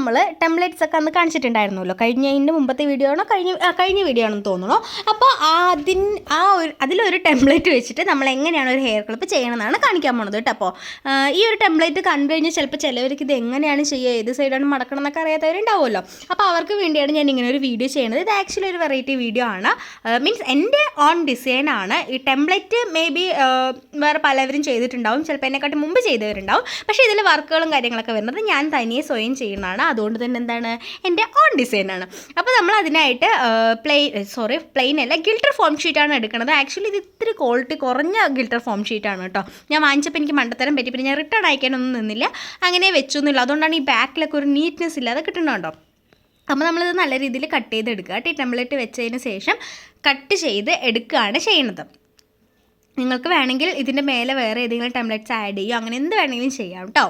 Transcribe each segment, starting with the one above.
നമ്മൾ ടെംപ്ലേറ്റ്സ് ഒക്കെ അന്ന് കാണിച്ചിട്ടുണ്ടായിരുന്നല്ലോ. കഴിഞ്ഞ ഇതിന്റെ മുമ്പത്തെ വീഡിയോ ആണോ? കഴിഞ്ഞ കഴിഞ്ഞ വീഡിയോ ആണെന്ന് തോന്നുന്നു. അപ്പോൾ അതിൻ ആ ഒരു അതിലൊരു ടെംപ്ലേറ്റ് വെച്ചിട്ട് നമ്മൾ എങ്ങനെയാണ് ഒരു ഹെയർ ക്ലിപ്പ് ചെയ്യണമെന്നാണ് കാണിക്കാൻ പോണത് കേട്ടോ. അപ്പോൾ ഈ ഒരു ടെംപ്ലേറ്റ് കണ്ടു കഴിഞ്ഞാൽ ചിലപ്പോൾ ചിലവർക്ക് ഇത് എങ്ങനെയാണ് ചെയ്യുക ഏത് സൈഡാണ് മടക്കണം എന്നൊക്കെ അറിയാത്തവരുണ്ടാവുമല്ലോ. അപ്പോൾ അവർക്ക് വേണ്ടിയാണ് ഞാൻ ഇങ്ങനെ ഒരു വീഡിയോ ചെയ്യുന്നത്. ഇത് ആക്ച്വലി ഒരു വെറൈറ്റി വീഡിയോ ആണ്. മീൻസ് എന്റെ ഓൺ ഡിസൈൻ ആണ്. ഈ ടെംപ്ലേറ്റ് മേ ബി വേറെ പലവരും ചെയ്തിട്ടുണ്ടാവും. ചിലപ്പോൾ എന്നെക്കാട്ടി മുമ്പ് ചെയ്തവരുണ്ടാവും. പക്ഷേ ഇതിൽ വർക്കുകളും കാര്യങ്ങളൊക്കെ വരുന്നത് ഞാൻ തനിയെ സ്വയം ചെയ്യുന്നതാണ്. അതുകൊണ്ട് തന്നെ എന്താണ് എന്റെ ഓൺ ഡിസൈനാണ് അപ്പോൾ നമ്മൾ അതിനായിട്ട് പ്ലെയിൻ സോറി പ്ലെയിൻ അല്ല ഗിൽട്ടർ ഫോം ഷീറ്റാണ് എടുക്കുന്നത്. ആക്ച്വലി ഇത് ഇത്തിരി ക്വാളിറ്റി കുറഞ്ഞ ഗിൽട്ടർ ഫോം ഷീറ്റാണ് കേട്ടോ. ഞാൻ വാങ്ങിച്ചപ്പോൾ എനിക്ക് മണ്ടത്തരം പറ്റി പിന്നെ ഞാൻ റിട്ടേൺ അയക്കാനൊന്നും നിന്നില്ല. അങ്ങനെ വെച്ചൊന്നുമില്ല അതുകൊണ്ടാണ് ഈ ബാക്കിലൊക്കെ ഒരു നീറ്റ്നെസ് ഇല്ലാതെ കിട്ടുന്നുണ്ടോ അപ്പോൾ നമ്മളിത് നല്ല രീതിയിൽ കട്ട് ചെയ്ത് എടുക്കുക ഈ ടെംപ്ലേറ്റ് വെച്ചതിന് ശേഷം കട്ട് ചെയ്ത് എടുക്കുകയാണ് ചെയ്യുന്നത്. നിങ്ങൾക്ക് വേണമെങ്കിൽ ഇതിന്റെ മേലെ വേറെ ഏതെങ്കിലും ടെംപ്ലേറ്റ്സ് ആഡ് ചെയ്യുക. അങ്ങനെ എന്ത് വേണമെങ്കിലും ചെയ്യാം കേട്ടോ.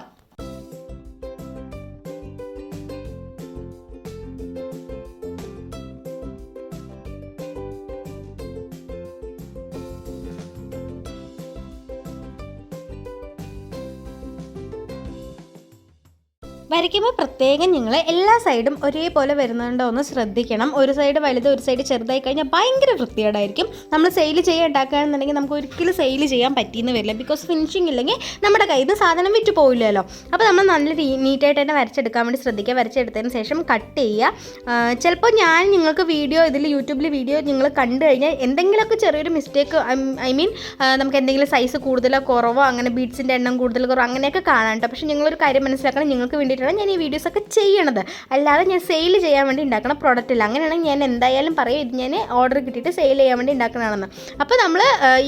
വരയ്ക്കുമ്പോൾ പ്രത്യേകം നിങ്ങൾ എല്ലാ സൈഡും ഒരേപോലെ വരുന്നുണ്ടോ എന്ന് ശ്രദ്ധിക്കണം. ഒരു സൈഡ് വലുത് ഒരു സൈഡ് ചെറുതായി കഴിഞ്ഞാൽ ഭയങ്കര വൃത്തികേടായിരിക്കും. നമ്മൾ സെയിൽ ചെയ്യാൻ ഉണ്ടാക്കുകയാണെന്നുണ്ടെങ്കിൽ നമുക്ക് ഒരിക്കലും സെയിൽ ചെയ്യാൻ പറ്റിയെന്ന് വരില്ല. ബിക്കോസ് ഫിനിഷിംഗ് ഇല്ലെങ്കിൽ നമ്മുടെ കയ്യിൽ നിന്ന് സാധനം വിറ്റ് പോവില്ലല്ലോ. അപ്പോൾ നമ്മൾ നല്ല നീറ്റായിട്ട് തന്നെ വരച്ചെടുക്കാൻ വേണ്ടി ശ്രദ്ധിക്കുക. വരച്ചെടുത്തതിന് ശേഷം കട്ട് ചെയ്യുക. ചിലപ്പോൾ ഞാൻ നിങ്ങൾക്ക് വീഡിയോ ഇതിൽ യൂട്യൂബിൽ വീഡിയോ നിങ്ങൾ കണ്ടു കഴിഞ്ഞാൽ എന്തെങ്കിലുമൊക്കെ ചെറിയൊരു മിസ്റ്റേക്ക് ഐ മീൻ നമുക്ക് എന്തെങ്കിലും സൈസ് കൂടുതലോ കുറവോ അങ്ങനെ ബീഡ്സിന്റെ എണ്ണം കൂടുതൽ കുറവോ അങ്ങനെയൊക്കെ കാണാൻ കേട്ടോ പക്ഷേ നിങ്ങളൊരു കാര്യം മനസ്സിലാക്കണം. നിങ്ങൾക്ക് വേണ്ടിയിട്ടാണ് ഞാൻ ഈ വീഡിയോസ് ഒക്കെ ചെയ്യണത്. അല്ലാതെ ഞാൻ സെയിൽ ചെയ്യാൻ വേണ്ടി ഉണ്ടാക്കുന്ന പ്രോഡക്റ്റ് ഇല്ല. അങ്ങനെയാണെങ്കിൽ ഞാൻ എന്തായാലും പറയും ഇത് ഞാൻ ഓർഡർ കിട്ടിയിട്ട് സെയിൽ ചെയ്യാൻ വേണ്ടി ഉണ്ടാക്കുന്നതാണെന്ന് അപ്പോൾ നമ്മൾ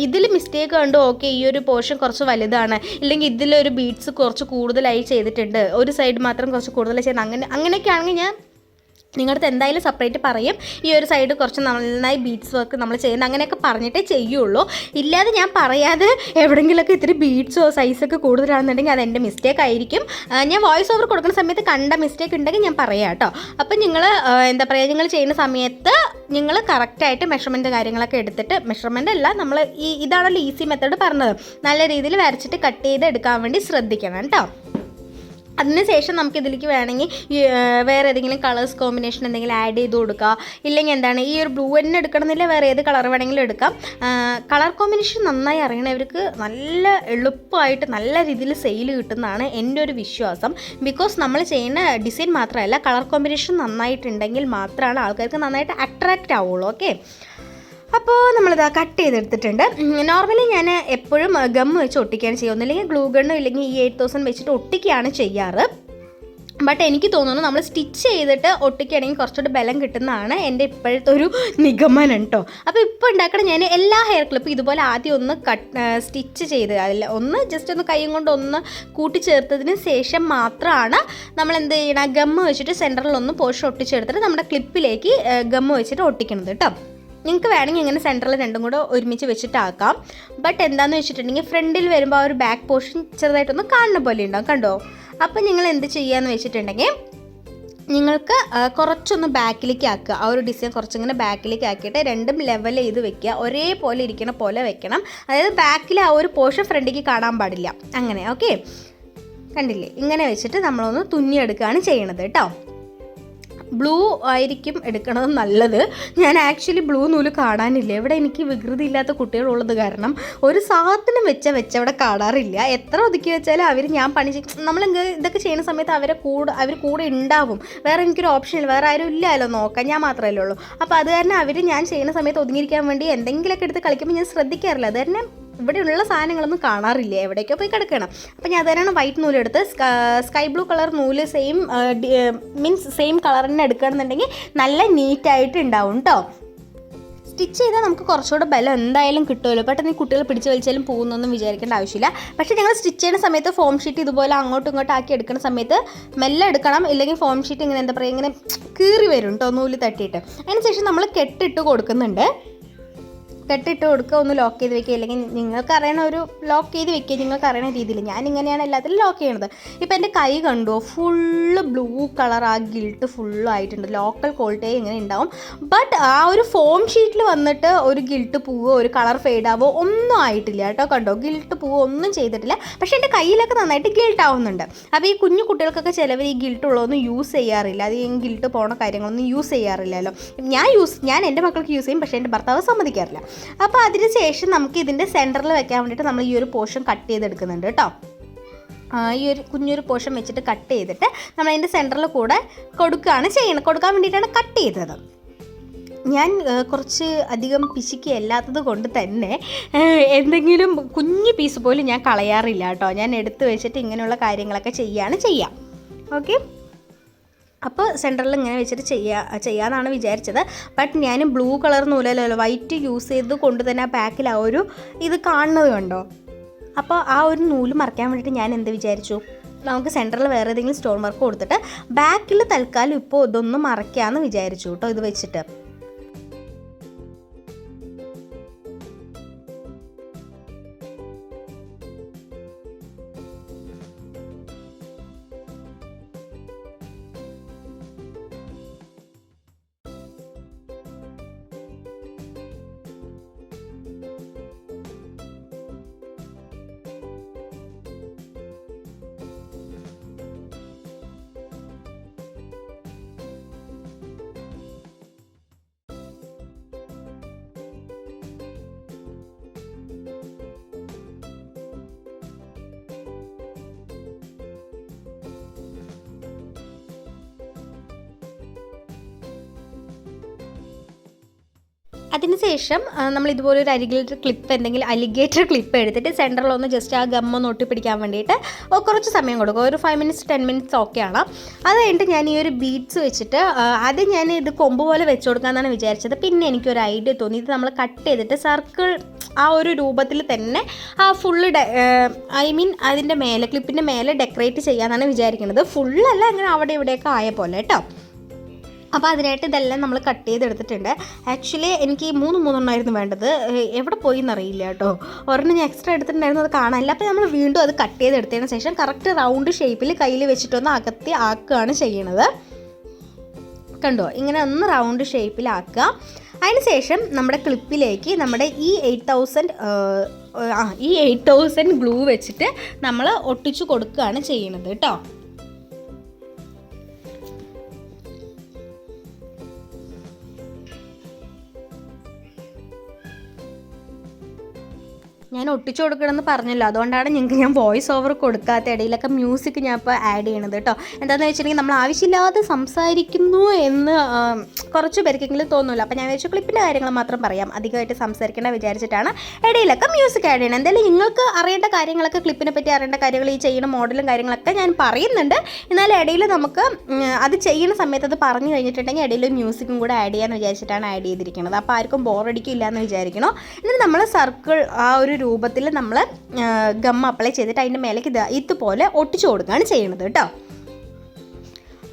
ഇതിൽ മിസ്റ്റേക്ക് കണ്ടു ഓക്കെ ഈ ഒരു പോർഷൻ കുറച്ച് വലുതാണ്. ഇല്ലെങ്കിൽ ഇതിലൊരു ബീഡ്സ് കുറച്ച് കൂടുതലായി ചെയ്തിട്ടുണ്ട്. ഒരു സൈഡ് മാത്രം കുറച്ച് കൂടുതലായി ചെയ്യുന്നത് അങ്ങനെ അങ്ങനെയൊക്കെ ആണെങ്കിൽ ഞാൻ നിങ്ങളുടെ എന്തായാലും സെപ്പറേറ്റ് പറയും. ഈ ഒരു സൈഡ് കുറച്ച് നന്നായി ബീഡ്സ് വർക്ക് നമ്മൾ ചെയ്യുന്നത് അങ്ങനെയൊക്കെ പറഞ്ഞിട്ടേ ചെയ്യുള്ളൂ. ഇല്ലാതെ ഞാൻ പറയാതെ എവിടെയെങ്കിലുമൊക്കെ ഇത്തിരി ബീഡ്സോ സൈസൊക്കെ കൂടുതലാണെന്നുണ്ടെങ്കിൽ അത് എന്റെ മിസ്റ്റേക്ക് ആയിരിക്കും. ഞാൻ വോയിസ് ഓവർ കൊടുക്കുന്ന സമയത്ത് കണ്ട മിസ്റ്റേക്ക് ഉണ്ടെങ്കിൽ ഞാൻ പറയാം കേട്ടോ. അപ്പം നിങ്ങൾ എന്താ പറയുക നിങ്ങൾ ചെയ്യുന്ന സമയത്ത് നിങ്ങൾ കറക്റ്റായിട്ട് മെഷർമെന്റ് കാര്യങ്ങളൊക്കെ എടുത്തിട്ട് മെഷർമെന്റ് അല്ല നമ്മൾ ഈ ഇതാണല്ലോ ഈസി മെത്തേഡ് പറഞ്ഞത്. നല്ല രീതിയിൽ വരച്ചിട്ട് കട്ട് ചെയ്ത് എടുക്കാൻ വേണ്ടി ശ്രദ്ധിക്കണം കേട്ടോ. അതിനുശേഷം നമുക്ക് ഇതിലേക്ക് വേണമെങ്കിൽ വേറെ ഏതെങ്കിലും കളേഴ്സ് കോമ്പിനേഷൻ എന്തെങ്കിലും ആഡ് ചെയ്ത് കൊടുക്കുക. ഇല്ലെങ്കിൽ എന്താണ് ഈ ഒരു ബ്ലൂ തന്നെ എടുക്കണമെന്നില്ല വേറെ ഏത് കളർ വേണമെങ്കിലും എടുക്കാം. കളർ കോമ്പിനേഷൻ നന്നായി അറിയണവർക്ക് നല്ല എളുപ്പമായിട്ട് നല്ല രീതിയിൽ സെയിൽ കിട്ടുന്നതാണ് എന്റെ ഒരു വിശ്വാസം. ബിക്കോസ് നമ്മൾ ചെയ്യുന്ന ഡിസൈൻ മാത്രമല്ല കളർ കോമ്പിനേഷൻ നന്നായിട്ടുണ്ടെങ്കിൽ മാത്രമാണ് ആൾക്കാർക്ക് നന്നായിട്ട് അട്രാക്റ്റ് ആവുള്ളൂ ഓക്കെ അപ്പോൾ നമ്മളിത് കട്ട് ചെയ്തെടുത്തിട്ടുണ്ട്. നോർമലി ഞാൻ എപ്പോഴും ഗം വെച്ച് ഒട്ടിക്കുകയാണ് ചെയ്യുക. ഒന്നില്ലെങ്കിൽ ഗ്ലൂ ഗണ്ണോ ഇല്ലെങ്കിൽ ഈ എയ്റ്റ് തൗസൻഡ് വെച്ചിട്ട് ഒട്ടിക്കുകയാണ് ചെയ്യാറ്. ബട്ട് എനിക്ക് തോന്നുന്നു നമ്മൾ സ്റ്റിച്ച് ചെയ്തിട്ട് ഒട്ടിക്കുകയാണെങ്കിൽ കുറച്ചുകൂടി ബലം കിട്ടുന്നതാണ് എന്റെ ഇപ്പോഴത്തെ ഒരു നിഗമനം കേട്ടോ അപ്പോൾ ഇപ്പോൾ ഉണ്ടാക്കണം ഞാൻ എല്ലാ ഹെയർ ക്ലിപ്പും ഇതുപോലെ ആദ്യം ഒന്ന് കട്ട് സ്റ്റിച്ച് ചെയ്ത് അതിൽ ഒന്ന് ജസ്റ്റ് ഒന്ന് കൈയും കൊണ്ട് ഒന്ന് കൂട്ടിച്ചേർത്തതിന് ശേഷം മാത്രമാണ് നമ്മൾ എന്ത് ചെയ്യണം ഗമ്മ് വെച്ചിട്ട് സെന്ററിൽ ഒന്ന് പോഷൻ ഒട്ടിച്ചെടുത്തിട്ട് നമ്മുടെ ക്ലിപ്പിലേക്ക് ഗമ്മ് വെച്ചിട്ട് ഒട്ടിക്കണത് കേട്ടോ നിങ്ങൾക്ക് വേണമെങ്കിൽ ഇങ്ങനെ സെന്ററിൽ രണ്ടും കൂടെ ഒരുമിച്ച് വെച്ചിട്ടാക്കാം. ബട്ട് എന്താണെന്ന് വെച്ചിട്ടുണ്ടെങ്കിൽ ഫ്രണ്ടിൽ വരുമ്പോൾ ആ ഒരു ബാക്ക് പോർഷൻ ചെറുതായിട്ടൊന്ന് കാണുന്ന പോലെ ഉണ്ടാവും കണ്ടോ? അപ്പോൾ നിങ്ങൾ എന്ത് ചെയ്യാന്ന് വെച്ചിട്ടുണ്ടെങ്കിൽ നിങ്ങൾക്ക് കുറച്ചൊന്ന് ബാക്കിലേക്ക് ആക്കുക. ആ ഒരു ഡിസൈൻ കുറച്ചിങ്ങനെ ബാക്കിലേക്ക് ആക്കിയിട്ട് രണ്ടും ലെവൽ ചെയ്ത് വെക്കുക. ഒരേപോലെ ഇരിക്കണ പോലെ വെക്കണം. അതായത് ബാക്കിൽ ആ ഒരു പോർഷൻ ഫ്രണ്ടിലേക്ക് കാണാൻ പാടില്ല. അങ്ങനെ ഓക്കെ കണ്ടില്ലേ? ഇങ്ങനെ വെച്ചിട്ട് നമ്മളൊന്ന് തുന്നിയെടുക്കുകയാണ് ചെയ്യണത് കേട്ടോ? ബ്ലൂ ആയിരിക്കും എടുക്കണത് നല്ലത്. ഞാൻ ആക്ച്വലി ബ്ലൂ നൂൽ കാണാനില്ല ഇവിടെ എനിക്ക് വികൃതി ഇല്ലാത്ത കുട്ടികളുള്ളത് കാരണം ഒരു സാധനം വെച്ച വെച്ച അവിടെ കാണാറില്ല എത്ര ഒതുക്കി വെച്ചാലും അവർ ഞാൻ പണി നമ്മൾ ഇതൊക്കെ ചെയ്യുന്ന സമയത്ത് അവരെ കൂടെ അവർ കൂടെ ഉണ്ടാവും. വേറെ എനിക്കൊരു ഓപ്ഷൻ ഇല്ല. വേറെ ആരും ഇല്ലല്ലോ നോക്കാൻ ഞാൻ മാത്രമല്ലേ ഉള്ളൂ. അപ്പോൾ അത് കാരണം അവർ ഞാൻ ചെയ്യുന്ന സമയത്ത് ഒതുങ്ങിയിരിക്കാൻ വേണ്ടി എന്തെങ്കിലുമൊക്കെ എടുത്ത് കളിക്കുമ്പോൾ ഞാൻ ശ്രദ്ധിക്കാറില്ല. അത് കാരണം ഇവിടെയുള്ള സാധനങ്ങളൊന്നും കാണാറില്ല? എവിടേക്കോ പോയി കിടക്കണം? അപ്പം ഞാൻ അതുതന്നെയാണ് വൈറ്റ് നൂലെടുത്ത് സ്കൈ ബ്ലൂ കളർ നൂൽ സെയിം മീൻസ് സെയിം തന്നെ എടുക്കുകയാണെന്നുണ്ടെങ്കിൽ നല്ല നീറ്റായിട്ട് ഉണ്ടാവും കേട്ടോ സ്റ്റിച്ച് ചെയ്താൽ നമുക്ക് കുറച്ചുകൂടെ ബലം എന്തായാലും കിട്ടുമല്ലോ. പെട്ടെന്ന് ഈ കുട്ടികൾ പിടിച്ച് വലിച്ചാലും പോകുന്നൊന്നും വിചാരിക്കേണ്ട ആവശ്യമില്ല. പക്ഷേ ഞങ്ങൾ സ്റ്റിച്ച് ചെയ്യുന്ന സമയത്ത് ഫോം ഷീറ്റ് ഇതുപോലെ അങ്ങോട്ടും ഇങ്ങോട്ടും ആക്കി എടുക്കുന്ന സമയത്ത് മെല്ലെ എടുക്കണം. ഇല്ലെങ്കിൽ ഫോം ഷീറ്റ് ഇങ്ങനെ എന്താ പറയുക ഇങ്ങനെ കീറി വരും കേട്ടോ നൂൽ തട്ടിയിട്ട്. അതിനുശേഷം നമ്മൾ കെട്ടിട്ട് കൊടുക്കുന്നുണ്ട്. കെട്ടിട്ട് കൊടുക്കുക ഒന്ന് ലോക്ക് ചെയ്ത് വെക്കുക. അല്ലെങ്കിൽ നിങ്ങൾക്ക് അറിയണ ഒരു ലോക്ക് ചെയ്ത് വെക്കുക നിങ്ങൾക്ക് അറിയണ രീതിയിൽ. ഞാൻ ഇങ്ങനെയാണ് എല്ലാത്തിലും ലോക്ക് ചെയ്യണത്. ഇപ്പം എന്റെ കൈ കണ്ടോ? ഫുള്ള് ബ്ലൂ കളർ ആ ഗിൽട്ട് ഫുള്ളും ആയിട്ടുണ്ട്. ലോക്കൽ ക്വാളിറ്റി ഇങ്ങനെ ഉണ്ടാവും. ബട്ട് ആ ഒരു ഫോം ഷീറ്റിൽ വന്നിട്ട് ഒരു ഗിൽട്ട് പൂവോ ഒരു കളർ ഫെയ്ഡ് ആവോ ഒന്നും ആയിട്ടില്ല കേട്ടോ കണ്ടോ? ഗിൽട്ട് പൂവോ ഒന്നും ചെയ്തിട്ടില്ല. പക്ഷേ എന്റെ കയ്യിലൊക്കെ നന്നായിട്ട് ഗിൽട്ട് ആവുന്നുണ്ട്. അപ്പോൾ ഈ കുഞ്ഞു കുട്ടികൾക്കൊക്കെ ചിലവർ ഈ ഗിൽട്ട് ഉള്ളതൊന്നും യൂസ് ചെയ്യാറില്ല. അത് ഈ ഗിൽട്ട് പോണ കാര്യങ്ങളൊന്നും യൂസ് ചെയ്യാറില്ലല്ലോ. ഞാൻ യൂസ് ഞാൻ എന്റെ മക്കൾക്ക് യൂസ് ചെയ്യും പക്ഷേ എന്റെ ഭർത്താവ് സമ്മതിക്കാറില്ല. അപ്പോൾ അതിന് ശേഷം നമുക്ക് ഇതിന്റെ സെന്ററിൽ വെക്കാൻ വേണ്ടിയിട്ട് നമ്മൾ ഈ ഒരു പോർഷൻ കട്ട് ചെയ്തെടുക്കുന്നുണ്ട് കേട്ടോ. ഈ ഒരു കുഞ്ഞൊരു പോർഷൻ വെച്ചിട്ട് കട്ട് ചെയ്തിട്ട് നമ്മൾ അതിന്റെ സെന്ററിൽ കൂടെ കൊടുക്കുകയാണ് ചെയ്യുന്നത്. കൊടുക്കാൻ വേണ്ടിയിട്ടാണ് കട്ട് ചെയ്തത് ഞാൻ കുറച്ച് അധികം പിശുക്കിയല്ലാത്തത് കൊണ്ട് തന്നെ എന്തെങ്കിലും കുഞ്ഞു പീസ് പോലും ഞാൻ കളയാറില്ല കേട്ടോ. ഞാൻ എടുത്ത് വെച്ചിട്ട് ഇങ്ങനെയുള്ള കാര്യങ്ങളൊക്കെ ചെയ്യാണ് ചെയ്യാം. ഓക്കെ അപ്പോൾ സെന്ററിൽ ഇങ്ങനെ വെച്ചിട്ട് ചെയ്യുക ചെയ്യാമെന്നാണ് വിചാരിച്ചത്. ബട്ട് ഞാൻ ബ്ലൂ കളർ നൂലല്ലോ വൈറ്റ് യൂസ് ചെയ്ത് കൊണ്ട് തന്നെ ആ ബാക്കിൽ ആ ഒരു ഇത് കാണുന്നത് കണ്ടോ? അപ്പോൾ ആ ഒരു നൂൽ മറക്കാൻ വേണ്ടിയിട്ട് ഞാൻ എന്ത് വിചാരിച്ചു? നമുക്ക് സെന്ററിൽ വേറെ ഏതെങ്കിലും സ്റ്റോൺ വർക്ക് കൊടുത്തിട്ട് ബാക്കിൽ തൽക്കാലം ഇപ്പോൾ ഇതൊന്ന് മറയ്ക്കാമെന്ന് വിചാരിച്ചു കേട്ടോ ഇത് വെച്ചിട്ട്. അതിനുശേഷം നമ്മൾ ഇതുപോലെ ഒരു അലിഗേറ്റർ ക്ലിപ്പ് എന്തെങ്കിലും അലിഗേറ്റർ ക്ലിപ്പ് എടുത്തിട്ട് സെന്ററിൽ ഒന്ന് ജസ്റ്റ് ആ ഗമ്മ ഒട്ടി പിടിക്കാൻ വേണ്ടിയിട്ട് കുറച്ച് സമയം കൊടുക്കും. ഒരു ഫൈവ് മിനിറ്റ്സ് ടെൻ മിനിറ്റ്സ് ഒക്കെയാണ് അത് കഴിഞ്ഞിട്ട് ഞാൻ ഈ ഒരു ബീഡ്സ് വെച്ചിട്ട് അത് ഞാൻ ഇത് കൊമ്പ് പോലെ വെച്ച് കൊടുക്കാമെന്നാണ് വിചാരിച്ചത്. പിന്നെ എനിക്കൊരു ഐഡിയ തോന്നി. ഇത് നമ്മൾ കട്ട് ചെയ്തിട്ട് സർക്കിൾ ആ ഒരു രൂപത്തിൽ തന്നെ ആ ഫുള്ള് ഐ മീൻ അതിന്റെ മേലെ ക്ലിപ്പിന്റെ മേലെ ഡെക്കറേറ്റ് ചെയ്യാമെന്നാണ് വിചാരിക്കുന്നത്. ഫുള്ളല്ല അങ്ങനെ അവിടെ ഇവിടെയൊക്കെ ആയ പോലെ കേട്ടോ. അപ്പോൾ അതിനായിട്ട് ഇതെല്ലാം നമ്മൾ കട്ട് ചെയ്തെടുത്തിട്ടുണ്ട്. ആക്ച്വലി എനിക്ക് മൂന്ന് മൂന്ന് മൂന്നെണ്ണമായിരുന്നു വേണ്ടത്. എവിടെ പോയി എന്നറിയില്ല കേട്ടോ. ഒരെണ്ണം ഞാൻ എക്സ്ട്രാ എടുത്തിട്ടുണ്ടായിരുന്നു അത് കാണാനില്ല. അപ്പോൾ നമ്മൾ വീണ്ടും അത് കട്ട് ചെയ്തെടുത്തതിന് ശേഷം കറക്റ്റ് റൗണ്ട് ഷേപ്പിൽ കയ്യിൽ വെച്ചിട്ടൊന്ന് അകത്തി ആക്കുകയാണ് ചെയ്യണത്. കണ്ടോ? ഇങ്ങനെ ഒന്ന് റൗണ്ട് ഷേപ്പിലാക്കുക അതിനുശേഷം നമ്മുടെ ക്ലിപ്പിലേക്ക് നമ്മുടെ ഈ എയ്റ്റ് തൗസൻഡ് ഈ എയ്റ്റ് തൗസൻഡ് ഗ്ലൂ വെച്ചിട്ട് നമ്മൾ ഒട്ടിച്ചു കൊടുക്കുകയാണ് ചെയ്യുന്നത് കേട്ടോ. ഞാൻ ഒട്ടിച്ചു കൊടുക്കണമെന്ന് പറഞ്ഞല്ലോ. അതുകൊണ്ടാണ് ഞങ്ങൾക്ക് ഞാൻ വോയിസ് ഓവർ കൊടുക്കാത്ത ഇടയിലൊക്കെ മ്യൂസിക് ഞാൻ ഇപ്പോൾ ആഡ് ചെയ്യണത് കേട്ടോ. എന്താണെന്ന് വെച്ചിട്ടുണ്ടെങ്കിൽ നമ്മൾ ആവശ്യമില്ലാതെ സംസാരിക്കുന്നു എന്ന് കുറച്ച് പേർക്കെങ്കിലും തോന്നുമല്ലോ. അപ്പോൾ ഞാൻ വിചാരിച്ചു ക്ലിപ്പിന്റെ കാര്യങ്ങൾ മാത്രം പറയാം. അധികമായിട്ട് സംസാരിക്കേണ്ട വിചാരിച്ചിട്ടാണ്. ഇടയിലൊക്കെ മ്യൂസിക് ആഡ് ചെയ്യണം. എന്തായാലും നിങ്ങൾക്ക് അറിയേണ്ട കാര്യങ്ങളൊക്കെ ക്ലിപ്പിനെ പറ്റി അറിയേണ്ട കാര്യങ്ങൾ ഈ ചെയ്യുന്ന മോഡലും കാര്യങ്ങളൊക്കെ ഞാൻ പറയുന്നുണ്ട്. എന്നാലും ഇടയിൽ നമുക്ക് അത് ചെയ്യുന്ന സമയത്ത് അത് പറഞ്ഞു കഴിഞ്ഞിട്ടുണ്ടെങ്കിൽ ഇടയിൽ മ്യൂസിക്കും കൂടെ ആഡ് ചെയ്യാമെന്ന് വിചാരിച്ചിട്ടാണ് ആഡ് ചെയ്തിരിക്കുന്നത്. അപ്പോൾ ആർക്കും ബോറടിക്കില്ല എന്ന് വിചാരിക്കണോ? എന്നിട്ട് നമ്മൾ സർക്കിൾ ആ ഒരു രൂപത്തിൽ നമ്മൾ ഗം അപ്ലൈ ചെയ്തിട്ട് അതിന്റെ മേലേക്ക് ഇത് ഇതുപോലെ ഒട്ടിച്ചു കൊടുക്കുകയാണ് ചെയ്യുന്നത് കേട്ടോ.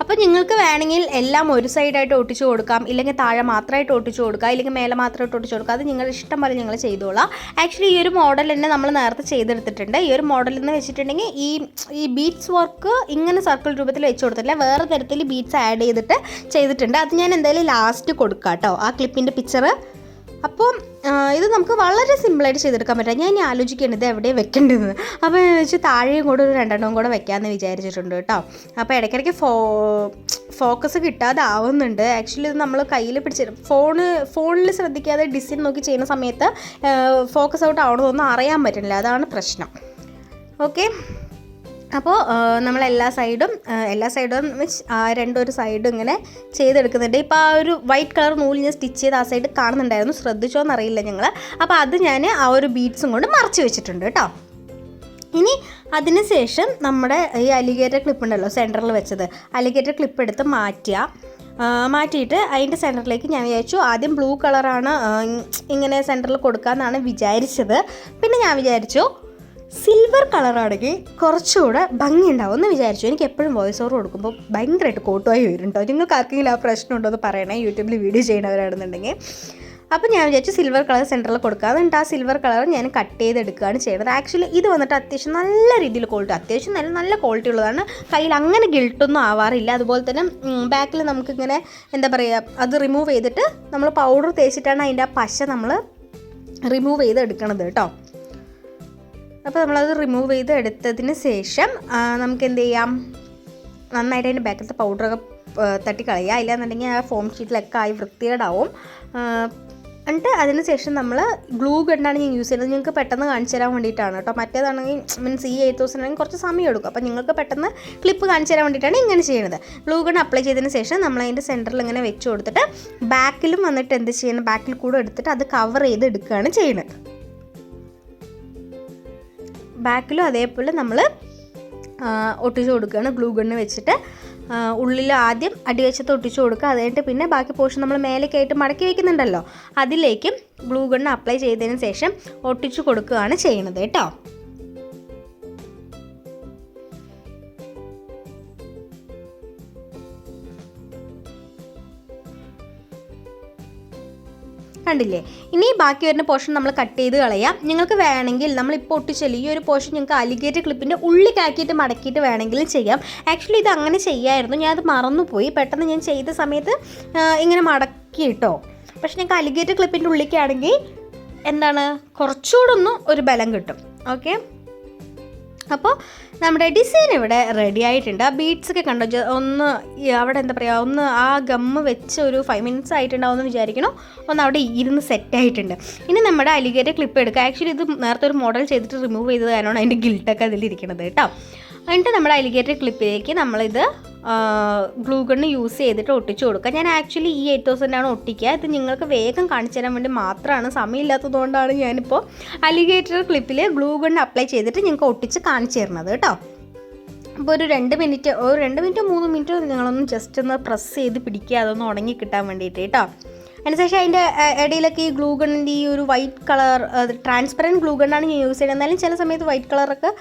അപ്പോൾ നിങ്ങൾക്ക് വേണമെങ്കിൽ എല്ലാം ഒരു സൈഡായിട്ട് ഒട്ടിച്ചു കൊടുക്കാം. ഇല്ലെങ്കിൽ താഴെ മാത്രമായിട്ട് ഒട്ടിച്ചു കൊടുക്കാം. ഇല്ലെങ്കിൽ മേലെ മാത്രമായിട്ട് ഒട്ടിച്ചു കൊടുക്കാം. അത് നിങ്ങളുടെ ഇഷ്ടം പോലെ നിങ്ങൾ ചെയ്തോളാം. ആക്ച്വലി ഈ ഒരു മോഡൽ തന്നെ നമ്മൾ നേരത്തെ ചെയ്തെടുത്തിട്ടുണ്ട്. ഈ ഒരു മോഡൽ എന്ന് വെച്ചിട്ടുണ്ടെങ്കിൽ ഈ ഈ ബീറ്റ്സ് വർക്ക് ഇങ്ങനെ സർക്കിൾ രൂപത്തിൽ വെച്ച് കൊടുത്തില്ല വേറെ തരത്തിൽ ബീറ്റ്സ് ആഡ് ചെയ്തിട്ട് ചെയ്തിട്ടുണ്ട്. അത് ഞാൻ എന്തായാലും ലാസ്റ്റ് കൊടുക്കാം കേട്ടോ ആ ക്ലിപ്പിന്റെ പിക്ചർ അപ്പം ഇത് നമുക്ക് വളരെ സിമ്പിളായിട്ട് ചെയ്തെടുക്കാൻ പറ്റും ഞാൻ ഇനി ആലോചിക്കേണ്ടത് എവിടെയാണ് വെക്കേണ്ടത് അപ്പോൾ വെച്ച് താഴെയും കൂടെ ഒരു രണ്ടെണ്ണവും കൂടെ വെക്കാമെന്ന് വിചാരിച്ചിട്ടുണ്ട് കേട്ടോ. അപ്പോൾ ഇടയ്ക്കിടയ്ക്ക് ഫോ ഫോക്കസ് കിട്ടാതെ ആവുന്നുണ്ട് ആക്ച്വലി ഇത് നമ്മൾ കയ്യിൽ പിടിച്ച് ഫോണ് ഫോണിൽ ശ്രദ്ധിക്കാതെ ഡിസൈൻ നോക്കി ചെയ്യുന്ന സമയത്ത് ഫോക്കസ് ഔട്ട് ആവണമെന്നൊന്നും അറിയാൻ പറ്റുന്നില്ല. അതാണ് പ്രശ്നം. ഓക്കെ അപ്പോൾ നമ്മൾ എല്ലാ സൈഡും എല്ലാ സൈഡും മീൻസ് രണ്ടൊരു സൈഡും ഇങ്ങനെ ചെയ്തെടുക്കുന്നുണ്ട്. ഇപ്പോൾ ആ ഒരു വൈറ്റ് കളർ നൂൽ ഞാൻ സ്റ്റിച്ച് ചെയ്ത് ആ സൈഡ് കാണുന്നുണ്ടായിരുന്നു. ശ്രദ്ധിച്ചോ എന്നറിയില്ല ഞങ്ങൾ അപ്പോൾ അത് ഞാൻ ആ ഒരു ബീഡ്സും കൊണ്ട് മറച്ച് വെച്ചിട്ടുണ്ട് കേട്ടോ. ഇനി അതിന് ശേഷം നമ്മുടെ ഈ അലിഗേറ്റർ ക്ലിപ്പ് ഉണ്ടല്ലോ സെന്ററിൽ വെച്ചത്. അലിഗേറ്റർ ക്ലിപ്പ് എടുത്ത് മാറ്റുക. മാറ്റിയിട്ട് അതിന്റെ സെന്ററിലേക്ക് ഞാൻ വിചാരിച്ചു ആദ്യം ബ്ലൂ കളറാണ് ഇങ്ങനെ സെന്ററിൽ കൊടുക്കാമെന്നാണ് വിചാരിച്ചത്. പിന്നെ ഞാൻ വിചാരിച്ചു സിൽവർ കളറാണെങ്കിൽ കുറച്ചുകൂടെ ഭംഗി ഉണ്ടാവും എന്ന് വിചാരിച്ചു. എനിക്ക് എപ്പോഴും വോയിസ് ഓവർ കൊടുക്കുമ്പോൾ ഭയങ്കരമായിട്ട് കോട്ടുമായി വരും കേട്ടോ നിങ്ങൾക്ക് ആർക്കെങ്കിലും ആ പ്രശ്നം ഉണ്ടോ എന്ന് പറയണേ. യൂട്യൂബിൽ വീഡിയോ ചെയ്യണവരാണെന്നുണ്ടെങ്കിൽ അപ്പോൾ ഞാൻ വിചാരിച്ചു സിൽവർ കളർ സെന്ററിൽ കൊടുക്കുക എന്നിട്ട് ആ സിൽവർ കളർ ഞാൻ കട്ട് ചെയ്തെടുക്കുകയാണ് ചെയ്യുന്നത്. ആക്ച്വലി ഇത് വന്നിട്ട് അത്യാവശ്യം നല്ല രീതിയിൽ ക്വാളിറ്റി അത്യാവശ്യം നല്ല നല്ല ക്വാളിറ്റി ഉള്ളതാണ്. കയ്യിൽ അങ്ങനെ ഗിൽട്ടൊന്നും ആവാറില്ല. അതുപോലെ തന്നെ ബാക്കിൽ നമുക്കിങ്ങനെ എന്താ പറയുക അത് റിമൂവ് ചെയ്തിട്ട് നമ്മൾ പൗഡർ തേച്ചിട്ടാണ് അതിന്റെ ആ പശ നമ്മൾ റിമൂവ് ചെയ്ത് എടുക്കണത് കേട്ടോ. അപ്പോൾ നമ്മളത് റിമൂവ് ചെയ്ത് എടുത്തതിന് ശേഷം നമുക്ക് എന്ത് ചെയ്യാം? നന്നായിട്ട് അതിന്റെ ബാക്കിലത്തെ പൗഡറൊക്കെ തട്ടി കളയുക ഇല്ലാന്നുണ്ടെങ്കിൽ ആ ഫോം ഷീറ്റിലൊക്കെ ആയി വൃത്തികേടാവും. എന്നിട്ട് അതിന് ശേഷം നമ്മൾ ഗ്ലൂ ഗണ്ണാണ് ഞാൻ യൂസ് ചെയ്യുന്നത്. നിങ്ങൾക്ക് പെട്ടെന്ന് കാണിച്ചു തരാൻ വേണ്ടിയിട്ടാണ് കേട്ടോ. മറ്റേതാണെങ്കിൽ മീൻസ് ഈ എയ്റ്റ് തൗസൻഡ് ആണെങ്കിൽ കുറച്ച് സമയം എടുക്കും. അപ്പോൾ നിങ്ങൾക്ക് പെട്ടെന്ന് ക്ലിപ്പ് കാണിച്ചു തരാൻ വേണ്ടിയിട്ടാണ് ഇങ്ങനെ ചെയ്യുന്നത്. ഗ്ലൂ ഗൺ അപ്ലൈ ചെയ്തതിന് ശേഷം നമ്മൾ അതിന്റെ സെന്ററിൽ ഇങ്ങനെ വെച്ച് കൊടുത്തിട്ട് ബാക്കിലും വന്നിട്ട് എന്ത് ചെയ്യണം? ബാക്കിൽ കൂടെ എടുത്തിട്ട് അത് കവർ ചെയ്ത് എടുക്കുകയാണ് ചെയ്യുന്നത്. ബാക്കിലും അതേപോലെ നമ്മൾ ഒട്ടിച്ചു കൊടുക്കുകയാണ്. ഗ്ലൂ ഗണ്ണ് വെച്ചിട്ട് ഉള്ളിൽ ആദ്യം അടിവശത്ത് ഒട്ടിച്ചു കൊടുക്കുക. അത് കഴിഞ്ഞിട്ട് പിന്നെ ബാക്കി പോർഷൻ നമ്മൾ മേലേക്കായിട്ട് മടക്കി വയ്ക്കുന്നുണ്ടല്ലോ അതിലേക്കും ഗ്ലൂ ഗണ്ണ് അപ്ലൈ ചെയ്തതിന് ശേഷം ഒട്ടിച്ചു കൊടുക്കുകയാണ് ചെയ്യുന്നത് കേട്ടോ. കണ്ടില്ലേ? ഇനി ബാക്കി വരുന്ന പോർഷൻ നമ്മൾ കട്ട് ചെയ്ത് കളയാം. നിങ്ങൾക്ക് വേണമെങ്കിൽ നമ്മളിപ്പോൾ ഒട്ടിച്ചല്ല ഈ ഒരു പോർഷൻ നിങ്ങൾക്ക് അലിഗേറ്റർ ക്ലിപ്പിന്റെ ഉള്ളിലാക്കിയിട്ട് മടക്കിയിട്ട് വേണമെങ്കിൽ ചെയ്യാം. ആക്ച്വലി ഇത് അങ്ങനെ ചെയ്യായിരുന്നു. ഞാൻ അത് മറന്നുപോയി. പെട്ടെന്ന് ഞാൻ ചെയ്ത സമയത്ത് ഇങ്ങനെ മടക്കി ഇട്ടോ പക്ഷെ ഞങ്ങൾക്ക് അലിഗേറ്റർ ക്ലിപ്പിന്റെ ഉള്ളിലേക്കാണെങ്കിൽ എന്താണ്? കുറച്ചുകൂടെ ഒന്ന് ഒരു ബലം കിട്ടും. ഓക്കെ അപ്പോൾ നമ്മുടെ ഡിസൈൻ ഇവിടെ റെഡി ആയിട്ടുണ്ട്. ആ ബീഡ്സ് ഒക്കെ കണ്ടോ? ഒന്ന് അവിടെ എന്താ പറയുക ഒന്ന് ആ ഗമ്മ് വെച്ച് ഒരു ഫൈവ് മിനിറ്റ്സ് ആയിട്ടുണ്ടാവുമെന്ന് വിചാരിക്കണം ഒന്ന് അവിടെ ഇരുന്ന് സെറ്റ് ആയിട്ടുണ്ട്. ഇനി നമ്മുടെ അലിഗേറ്റ ക്ലിപ്പ് എടുക്കുക ആക്ച്വലി ഇത് നേരത്തെ ഒരു മോഡൽ ചെയ്തിട്ട് റിമൂവ് കാരണമാണ് അതിന്റെ ഗിൽട്ടൊക്കെ അതിലിരിക്കുന്നത് കേട്ടോ. എന്നിട്ട് നമ്മുടെ അലിഗേറ്റർ ക്ലിപ്പിലേക്ക് നമ്മളിത് ഗ്ലൂ ഗണ്ണ് യൂസ് ചെയ്തിട്ട് ഒട്ടിച്ചു കൊടുക്കുക. ഞാൻ ആക്ച്വലി ഈ എയ്റ്റ് ആണ് ഒട്ടിക്കുക. ഇത് നിങ്ങൾക്ക് വേഗം കാണിച്ചു തരാൻ വേണ്ടി മാത്രമാണ്. സമയമില്ലാത്തതുകൊണ്ടാണ് ഞാനിപ്പോൾ അലിഗേറ്റർ ക്ലിപ്പിൽ ഗ്ലൂ അപ്ലൈ ചെയ്തിട്ട് നിങ്ങൾക്ക് ഒട്ടിച്ച് കാണിച്ചു തരുന്നത് കേട്ടോ. അപ്പോൾ ഒരു രണ്ട് മിനിറ്റ് ഒരു രണ്ട് മിനിറ്റ് മൂന്ന് മിനിറ്റ് നിങ്ങളൊന്ന് ജസ്റ്റ് ഒന്ന് പ്രസ് ചെയ്ത് പിടിക്കുക. അതൊന്ന് ഉണങ്ങി കിട്ടാൻ വേണ്ടിയിട്ട് കേട്ടോ. അതിനുശേഷം അതിന്റെ ഇടയിലൊക്കെ ഈ ഗ്ലൂ ഗണ്ണിന്റെ ഈ ഒരു വൈറ്റ് കളർ ട്രാൻസ്പെറന്റ് ഗ്ലൂ ഗണ്ണാണ് ഞാൻ യൂസ് ചെയ്യുന്നത്. എന്നാലും ചില സമയത്ത് വൈറ്റ് കളറൊക്കെ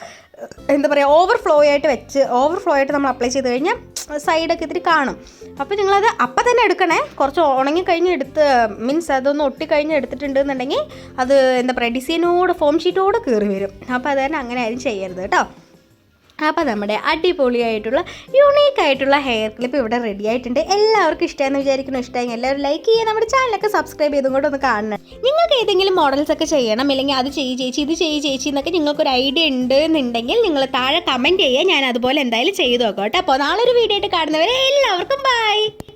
എന്താ പറയുക ഓവർഫ്ലോ ആയിട്ട് വെച്ച് ഓവർഫ്ലോ ആയിട്ട് നമ്മൾ അപ്ലൈ ചെയ്ത് കഴിഞ്ഞാൽ സൈഡൊക്കെ ഇത്തിരി കാണും. അപ്പോൾ നിങ്ങളത് അപ്പം തന്നെ എടുക്കണേ. കുറച്ച് ഉണങ്ങി കഴിഞ്ഞ് എടുത്ത് മീൻസ് അതൊന്ന് ഒട്ടിക്കഴിഞ്ഞ് എടുത്തിട്ടുണ്ടെന്നുണ്ടെങ്കിൽ അത് എന്താ പറയുക ഡിസൈനോട് ഫോം ഷീറ്റോട് കയറി വരും. അപ്പോൾ അത് തന്നെ അങ്ങനെ ആരും ചെയ്യരുത് കേട്ടോ. അപ്പോൾ നമ്മുടെ അടിപൊളിയായിട്ടുള്ള യുണീക്ക് ആയിട്ടുള്ള ഹെയർ ക്ലിപ്പ് ഇവിടെ റെഡി ആയിട്ടുണ്ട്. എല്ലാവർക്കും ഇഷ്ടമായെന്ന് വിചാരിക്കുന്നു. ഇഷ്ടമായി എല്ലാവരും ലൈക്ക് ചെയ്യുക. നമ്മുടെ ചാനലൊക്കെ സബ്സ്ക്രൈബ് ചെയ്തും കൂടെ ഒന്ന് കാണണം നിങ്ങൾക്ക് ഏതെങ്കിലും മോഡൽസ് ഒക്കെ ചെയ്യണം അല്ലെങ്കിൽ അത് ചെയ്യ് ചേച്ചി ഇത് ചെയ്യ് ചേച്ചി എന്നൊക്കെ നിങ്ങൾക്കൊരു ഐഡിയ ഉണ്ട് എന്നുണ്ടെങ്കിൽ നിങ്ങൾ താഴെ കമന്റ് ചെയ്യുക. ഞാൻ അതുപോലെ എന്തായാലും ചെയ്തു നോക്കാം കേട്ടോ. അപ്പോൾ നാളെ ഒരു വീഡിയോ ആയിട്ട് കാണുന്നവരെ എല്ലാവർക്കും ബൈ